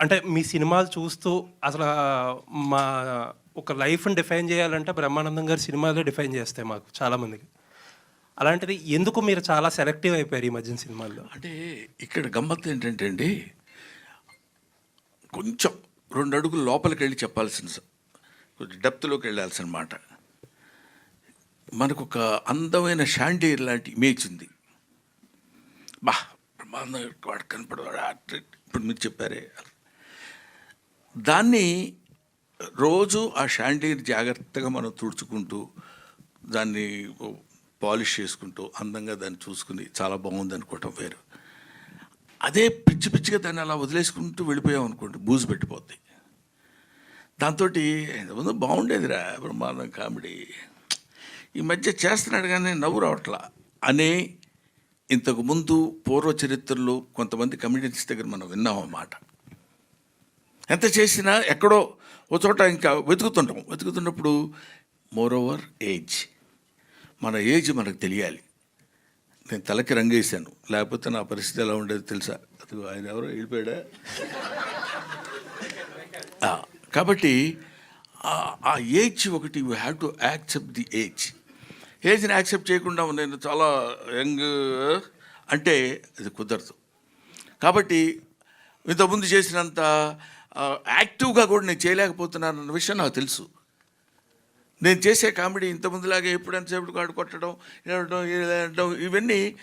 అంటే మీ సినిమాలు చూస్తూ అసలు మా ఒక లైఫ్ని డిఫైన్ చేయాలంటే బ్రహ్మానందం గారి సినిమాలే డిఫైన్ చేస్తాయి మాకు చాలామందికి అలాంటిది ఎందుకు మీరు చాలా సెలెక్టివ్ అయిపోయారు ఈ మధ్యన సినిమాల్లో? అంటే ఇక్కడ గమ్మత్తు ఏంటంటే అండి కొంచెం రెండు అడుగులు లోపలికి వెళ్ళి చెప్పాల్సిన కొంచెం డెప్త్లోకి వెళ్ళాల్సిన మాట మనకు ఒక అందమైన షాండీర్ లాంటి ఇమేజ్ ఉంది. బా బ్రహ్మాండం వాడు కనపడవాడు. ఇప్పుడు మీరు చెప్పారే దాన్ని రోజు ఆ షాండీర్ జాగ్రత్తగా మనం తుడుచుకుంటూ దాన్ని పాలిష్ చేసుకుంటూ అందంగా దాన్ని చూసుకుని చాలా బాగుంది అనుకోవటం వేరు. అదే పిచ్చి పిచ్చిగా దాన్ని అలా వదిలేసుకుంటూ వెళ్ళిపోయాం అనుకోండి బూజు పెట్టిపోద్ది. దాంతో ముందు బాగుండేదిరా బ్రహ్మాండం కామెడీ. ఈ మధ్య చేస్తున్నాడు కానీ నవ్వు రావట్లా అనే ఇంతకుముందు పూర్వ చరిత్రలో కొంతమంది కమ్యూనిటీస్ దగ్గర మనం విన్నాం అన్నమాట. ఎంత చేసినా ఎక్కడో ఓ చోట ఇంకా వెతుకుతుంటాం. వెతుకుతున్నప్పుడు మోర్ ఓవర్ ఏజ్ మన ఏజ్ మనకు తెలియాలి. నేను తలకి రంగేశాను. లేకపోతే నా పరిస్థితి ఎలా ఉండేది తెలుసా? అది ఆయన ఎవరో వెళ్ళిపోయాడా? కాబట్టి ఆ- ఏజ్ ఒకటి you have to accept the age ఏజ్ని accept చేయకుండా నేను చాలా యంగ్ అంటే అది కుదరదు. కాబట్టి ఇంతకుముందు చేసినంత యాక్టివ్గా కూడా నేను చేయలేకపోతున్నానన్న విషయం నాకు తెలుసు. నేను చేసే కామెడీ ఇంతకుముందులాగే ఎప్పుడంతసేపు కాడు కొట్టడం ఏడవడం ఏడవడం ఇవన్నీ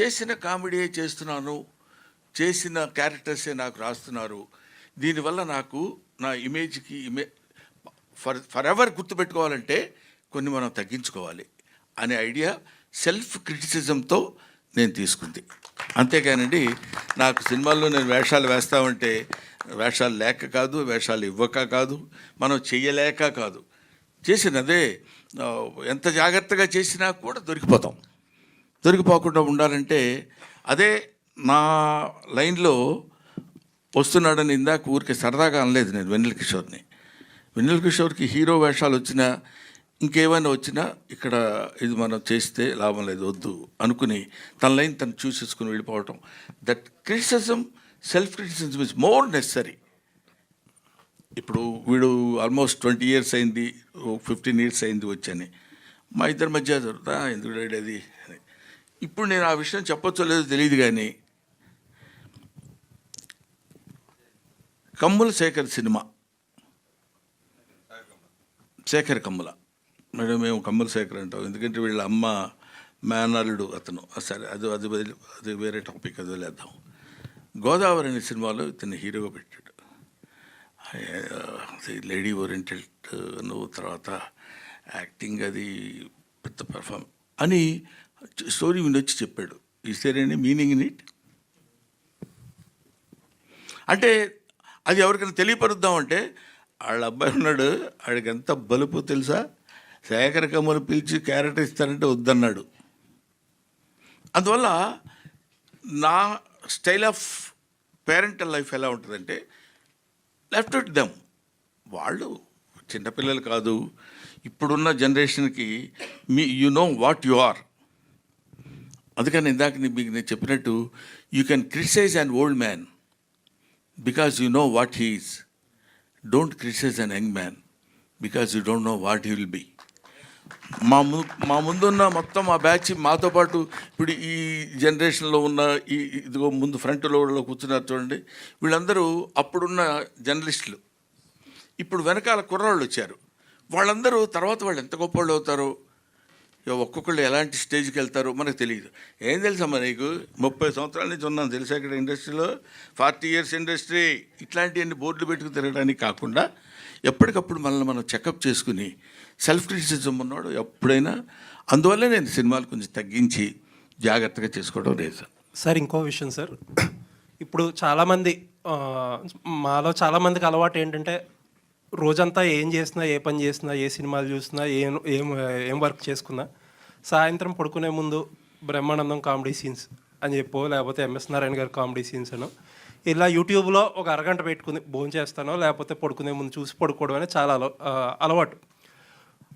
చేసిన కామెడీయే చేస్తున్నాను. చేసిన క్యారెక్టర్సే నాకు రాస్తున్నారు. దీనివల్ల నాకు నా ఇమేజ్కి ఇమే ఫర్ ఫర్ ఎవర్ గుర్తుపెట్టుకోవాలంటే కొన్ని మనం తగ్గించుకోవాలి అనే ఐడియా సెల్ఫ్ క్రిటిసిజంతో నేను తీసుకుంది. అంతేకానండి నాకు సినిమాల్లో నేను వేషాలు వేస్తామంటే వేషాలు లేక కాదు వేషాలు ఇవ్వక కాదు మనం చేయలేక కాదు. చేసినదే ఎంత జాగ్రత్తగా చేసినా కూడా దొరికిపోతాం. దొరికిపోకుండా ఉండాలంటే అదే నా లైన్లో వస్తున్నాడని ఇందాక ఊరికి సరదాగా అనలేదు నేను వెన్నెల కిషోర్ని. వెన్నెల కిషోర్కి హీరో వేషాలు వచ్చినా ఇంకేమైనా వచ్చినా ఇక్కడ ఇది మనం చేస్తే లాభం లేదు వద్దు అనుకుని తన లైన్ తను చూసేసుకుని వెళ్ళిపోవటం. That criticism self criticism is more necessary ఇప్పుడు వీడు ఆల్మోస్ట్ ట్వంటీ ఇయర్స్ అయింది ఫిఫ్టీన్ ఇయర్స్ అయింది వచ్చని. మా ఇద్దరి మధ్య ఎందుకు అడిగేది అది అని. ఇప్పుడు నేను ఆ విషయం చెప్పొచ్చో లేదో తెలియదు కానీ కమ్ముల శేఖర్ సినిమా. శేఖర్ కమ్ముల. మేడం మేము కమ్ముల శేఖర్ అంటాం. ఎందుకంటే వీళ్ళ అమ్మ మేనల్లుడు అతను. సరే అది అది వదిలి- అది వేరే టాపిక్ అది వదిలేద్దాం. గోదావరి అనే సినిమాలో ఇతను హీరోగా పెట్టాడు. అది లేడీ ఓరియంటెడ్ నువ్వు తర్వాత యాక్టింగ్ అది పెద్ద పెర్ఫార్మ్ అని స్టోరీ వినొచ్చి చెప్పాడు. Is there any meaning in it? అంటే అది ఎవరికైనా తెలియపరుద్దామంటే వాళ్ళ అబ్బాయి ఉన్నాడు వాడికి ఎంత బలుపు తెలుసా? శేఖర కమ్మలు పిలిచి క్యారెట్ ఇస్తానంటే వద్దన్నాడు. అందువల్ల నా స్టైల్ ఆఫ్ పేరెంటల్ లైఫ్ ఎలా ఉంటుందంటే లెఫ్ట్ ఇట్ దెమ్. వాళ్ళు చిన్నపిల్లలు కాదు ఇప్పుడున్న జనరేషన్కి మీ you know what you are. అందుకని ఇందాక మీకు నేను చెప్పినట్టు you can criticise an old man because you know what he is don't criticise an young man because you don't know what he will be. మా ము మా ముందున్న మొత్తం మా బ్యాచ్ మాతో పాటు ఇప్పుడు ఈ జనరేషన్లో ఉన్న ఈ ఇదిగో ముందు ఫ్రంట్లో కూర్చున్నారు చూడండి. వీళ్ళందరూ అప్పుడున్న జర్నలిస్టులు ఇప్పుడు వెనకాల కుర్రాళ్ళు వచ్చారు. వాళ్ళందరూ తర్వాత వాళ్ళు ఎంత గొప్ప వాళ్ళు అవుతారో ఒక్కొక్కళ్ళు ఎలాంటి స్టేజ్కి వెళ్తారో మనకు తెలియదు. ఏం తెలుసమ్మా నీకు? ముప్పై సంవత్సరాల నుంచి ఉన్నాను తెలుసా ఇక్కడ ఇండస్ట్రీలో? ఫార్టీ ఇయర్స్ ఇండస్ట్రీ ఇట్లాంటివన్నీ బోర్డులు పెట్టుకు తిరగడానికి కాకుండా ఎప్పటికప్పుడు మనల్ని మనం చెకప్ చేసుకుని సెల్ఫ్ క్రిటిసిజం ఉన్నాడు ఎప్పుడైనా అందువల్ల నేను సినిమాలు కొంచెం తగ్గించి జాగ్రత్తగా చేసుకోవడం లేదు సార్. ఇంకో విషయం సార్. ఇప్పుడు చాలామంది మాలో చాలామందికి అలవాటు ఏంటంటే రోజంతా ఏం చేసినా ఏ పని చేసినా ఏ సినిమాలు చూసినా ఏం ఏం ఏం వర్క్ చేసుకున్నా సాయంత్రం పడుకునే ముందు బ్రహ్మానందం కామెడీ సీన్స్ అని చెప్పో లేకపోతే ఎంఎస్ నారాయణ గారి కామెడీ సీన్స్ అను. ఇలా యూట్యూబ్లో ఒక అరగంట పెట్టుకుని భోజనం చేస్తానో లేకపోతే పడుకునే ముందు చూసి పడుకోవడం అనేది చాలా అల అలవాటు.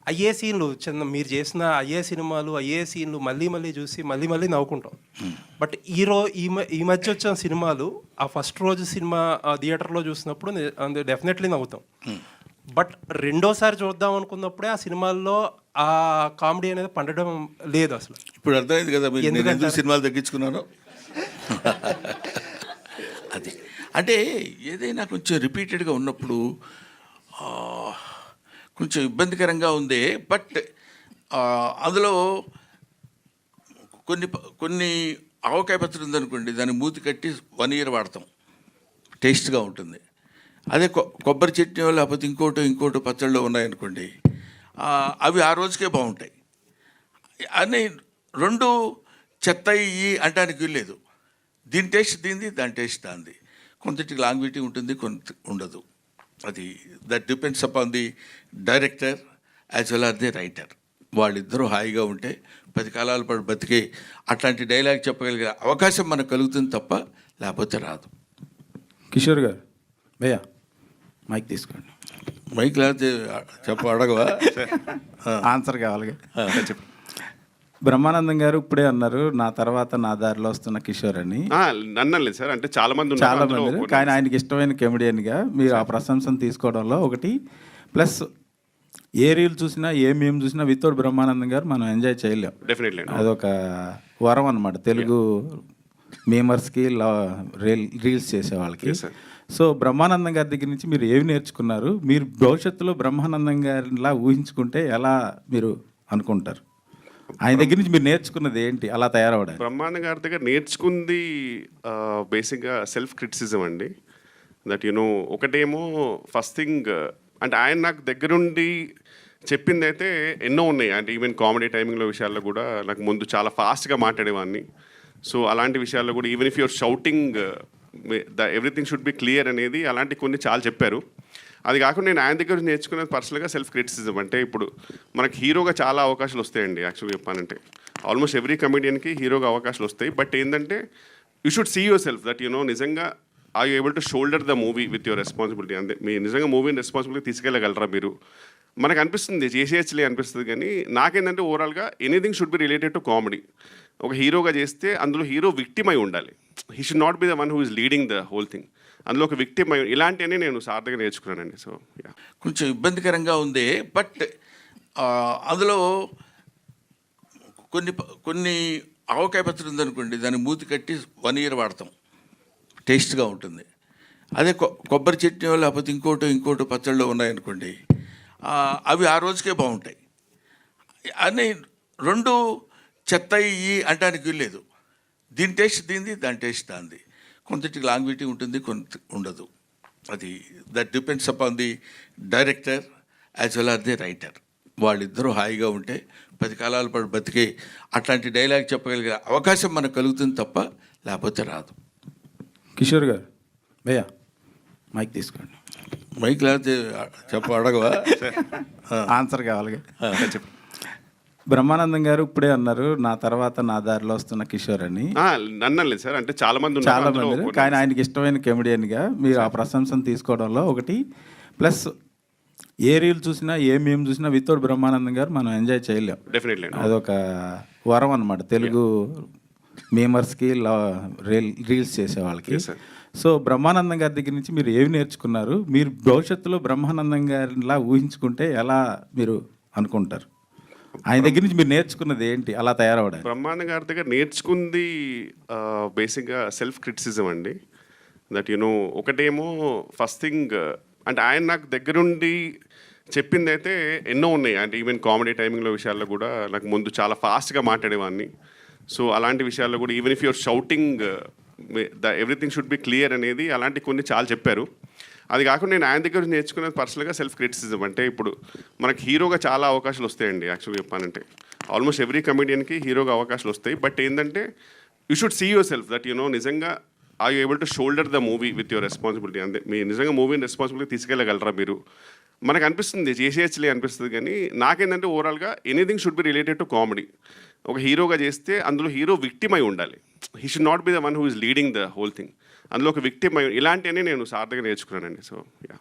అయ్యే సీన్లు చిన్న మీరు చేసిన అయ్యే సినిమాలు అయ్యే సీన్లు మళ్ళీ మళ్ళీ చూసి మళ్ళీ మళ్ళీ నవ్వుకుంటాం. బట్ ఈ రో ఈ మధ్య వచ్చిన సినిమాలు ఆ ఫస్ట్ రోజు సినిమా ఆ థియేటర్లో చూసినప్పుడు డెఫినెట్లీ నవ్వుతాం. బట్ రెండోసారి చూద్దాం అనుకున్నప్పుడే ఆ సినిమాల్లో ఆ కామెడీ అనేది పండడం లేదు అసలు. ఇప్పుడు అర్థమైంది కదా ఎందుకు ఎందుకంటారు? సినిమాలు తగ్గించుకున్నాను? అది. అంటే ఏదైనా కొంచెం రిపీటెడ్గా ఉన్నప్పుడు కొంచెం ఇబ్బందికరంగా ఉంది బట్ అందులో కొన్ని కొన్ని ఆవకాయ పచ్చడి ఉందనుకోండి దాన్ని మూతి కట్టి వన్ ఇయర్ వాడతాం. టేస్ట్గా ఉంటుంది. అదే కొ- కొబ్బరి చట్నీ లేకపోతే ఇంకోటో ఇంకోటో పచ్చళ్ళు ఉన్నాయనుకోండి అవి ఆ రోజుకే బాగుంటాయి. అని రెండు చెత్త ఇయ్యి అంటానికి వీల్లేదు దీని టేస్ట్ దీంది దాని టేస్ట్ దాంది కొంతటికి లాంగ్విటీ ఉంటుంది కొంత ఉండదు. అది that depends upon the director as well or the writer. వాళ్ళిద్దరూ హాయిగా ఉంటే పది కాలాల పాటు బతికే అట్లాంటి డైలాగ్ చెప్పగలిగే అవకాశం మనకు కలుగుతుంది తప్ప లేకపోతే రాదు. కిషోర్ గారు భయ్యా మైక్ తీసుకోండి. మైక్ లేకపోతే చెప్ప అడగవా? ఆన్సర్ కావాలి. బ్రహ్మానందం గారు ఇప్పుడే అన్నారు నా తర్వాత నా దారిలో వస్తున్న కిషోర్ అని. నన్నలేదు సార్ అంటే చాలా మంది ఉన్నారు. చాలా మంది కానీ ఆయనకి ఇష్టమైన కెమెడియన్గా మీరు ఆ ప్రశంసను తీసుకోవడంలో ఒకటి ప్లస్ ఏ రీల్ చూసినా ఏ మేము చూసినా వితౌట్ బ్రహ్మానందం గారు మనం ఎంజాయ్ చేయలేం. డెఫినెట్లీ అదొక వరం అనమాట తెలుగు మేమర్స్కి రీల్ రీల్స్ చేసే వాళ్ళకి. సో బ్రహ్మానందం గారి దగ్గర నుంచి మీరు ఏమి నేర్చుకున్నారు? మీరు భవిష్యత్తులో బ్రహ్మానందం గారిలా ఊహించుకుంటే ఎలా మీరు అనుకుంటారు? ఆయన దగ్గర నుంచి మీరు నేర్చుకున్నది ఏంటి? అలా తయారవడానికి బ్రహ్మాండ గారి దగ్గర నేర్చుకుంది బేసిక్గా సెల్ఫ్ క్రిటిసిజం అండి. దట్ యునో ఒకటేమో ఫస్ట్ థింగ్ అంటే ఆయన నాకు దగ్గరుండి చెప్పింది అయితే ఎన్నో ఉన్నాయి. అంటే ఈవెన్ కామెడీ టైమింగ్లో విషయాల్లో కూడా నాకు ముందు చాలా ఫాస్ట్గా మాట్లాడేవాడిని సో అలాంటి విషయాల్లో కూడా even if your shouting the everything should be clear అనేది అలాంటి కొన్ని చాలా చెప్పారు. అది కాకుండా నేను ఆయన దగ్గర నుంచి నేర్చుకున్నది పర్సనల్గా సెల్ఫ్ క్రిటిసిజం. అంటే ఇప్పుడు మనకి హీరోగా చాలా అవకాశాలు వస్తాయండి యాక్చువల్గా చెప్పానంటే ఆల్మోస్ట్ ఎవ్రీ కమెడియన్కి హీరోగా అవకాశాలు వస్తాయి. బట్ ఏంటంటే you should see your self that you know are I able to shoulder the movie with your responsibility అంతే మీ నిజంగా మూవీని రెస్పాన్సిబిలిటీ తీసుకెళ్ళగలరా మీరు? మనకు అనిపిస్తుంది చేసేయచ్చులే అనిపిస్తుంది కానీ నాకేంటంటే ఓవరాల్గా anything should be related to comedy ఒక హీరోగా చేస్తే అందులో హీరో విక్టిమ్ అయి ఉండాలి. He should not be the one who is leading the whole thing అందులో ఒక విక్టిమ్ అయి ఇలాంటివన్నీ నేను సార్థగా నేర్చుకున్నానండి. సో కొంచెం ఇబ్బందికరంగా ఉంది బట్ అందులో కొన్ని కొన్ని ఆవకాయ పచ్చడి ఉందనుకోండి దాన్ని మూతి కట్టి వన్ ఇయర్ వాడతాం. టేస్ట్గా ఉంటుంది. అదే కొ- కొబ్బరి చట్నీ లేకపోతే ఇంకోటో ఇంకోటో పచ్చళ్ళు ఉన్నాయనుకోండి అవి ఆ రోజుకే బాగుంటాయి. అని రెండు చెత్త ఇయ్యి అంటానికి లేదు. దీని టేస్ట్ దీంది దాని టేస్ట్ దాంది కొంతటికి లాంగ్విటీ ఉంటుంది కొంత ఉండదు. అది that depends upon the director as well or the writer. వాళ్ళిద్దరూ హాయిగా ఉంటే పది కాలాల పాటు బతికే అట్లాంటి డైలాగ్ చెప్పగలిగే అవకాశం మనకు కలుగుతుంది తప్ప లేకపోతే రాదు. కిషోర్ గారు. భయ్యా మైక్ తీసుకోండి. మైక్ లేకపోతే చెప్ప అడగవా? ఆన్సర్ కావాలి బ్రహ్మానందం గారు ఇప్పుడే అన్నారు నా తర్వాత నా దారిలో వస్తున్న కిషోర్ అని. నన్నలేదు సార్ అంటే చాలా మంది చాలా మంది. కానీ ఆయనకి ఇష్టమైన కెమెడియన్గా మీరు ఆ ప్రశంసను తీసుకోవడంలో ఒకటి ప్లస్ ఏ రీల్ చూసినా ఏ మేము చూసినా వితౌట్ బ్రహ్మానందం గారు మనం ఎంజాయ్ చేయలేం. డెఫినెట్లీ అదొక వరం అనమాట తెలుగు మేమర్స్కి రీల్ రీల్స్ చేసే వాళ్ళకి. సో బ్రహ్మానందం గారి దగ్గర నుంచి మీరు ఏమి నేర్చుకున్నారు? మీరు భవిష్యత్తులో బ్రహ్మానందం గారిలా ఊహించుకుంటే ఎలా మీరు అనుకుంటారు? ఆయన దగ్గర నుంచి మీరు నేర్చుకున్నది ఏంటి? అలా తయారవడానికి బ్రహ్మాండ గారి దగ్గర నేర్చుకుంది బేసిక్గా సెల్ఫ్ క్రిటిసిజం అండి. దట్ యునో ఒకటేమో ఫస్ట్ థింగ్ అంటే ఆయన నాకు దగ్గరుండి చెప్పింది అయితే ఎన్నో ఉన్నాయి. అంటే ఈవెన్ కామెడీ టైమింగ్లో విషయాల్లో కూడా నాకు ముందు చాలా ఫాస్ట్గా మాట్లాడేవాడిని. సో అలాంటి విషయాల్లో కూడా even if your shouting the everything should be clear అనేది అలాంటి కొన్ని చాలా చెప్పారు. అది కాకుండా నేను ఆయన దగ్గర నుంచి పర్సనల్గా సెల్ఫ్ క్రిటిసిజం అంటే ఇప్పుడు మనకి హీరోగా చాలా అవకాశాలు వస్తాయండి యాక్చువల్గా చెప్పానంటే ఆల్మోస్ట్ ఎవ్రీ కమెడియన్కి హీరోగా అవకాశాలు వస్తాయి. బట్ ఏంటంటే you should see your self that you know నిజంగా I able to shoulder the movie with your responsibility అంతే మీ నిజంగా మూవీని రెస్పాన్సిబిలిటీ తీసుకెళ్ళగలరా మీరు? మనకు అనిపిస్తుంది చేసేయచ్చులే అనిపిస్తుంది కానీ నాకేంటంటే ఓవరాల్గా anything should be related to comedy ఒక హీరోగా చేస్తే అందులో హీరో విక్టిమ్ అయి ఉండాలి. He should not be the one who is leading the whole thing అందులో ఒక విక్టిమ్ అయి ఇలాంటివన్నీ నేను సార్థగా నేర్చుకున్నానండి. So yeah